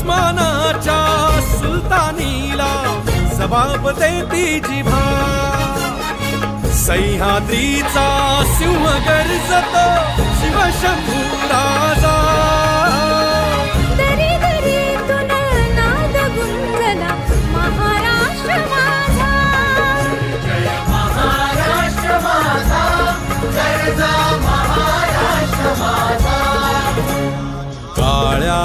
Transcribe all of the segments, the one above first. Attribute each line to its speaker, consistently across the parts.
Speaker 1: उस्मानाच्या सुलतानीला जबाब देती जिभा सह्याद्रीचा सिंह गर्जत शिवशंभूरा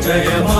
Speaker 2: 这夜花。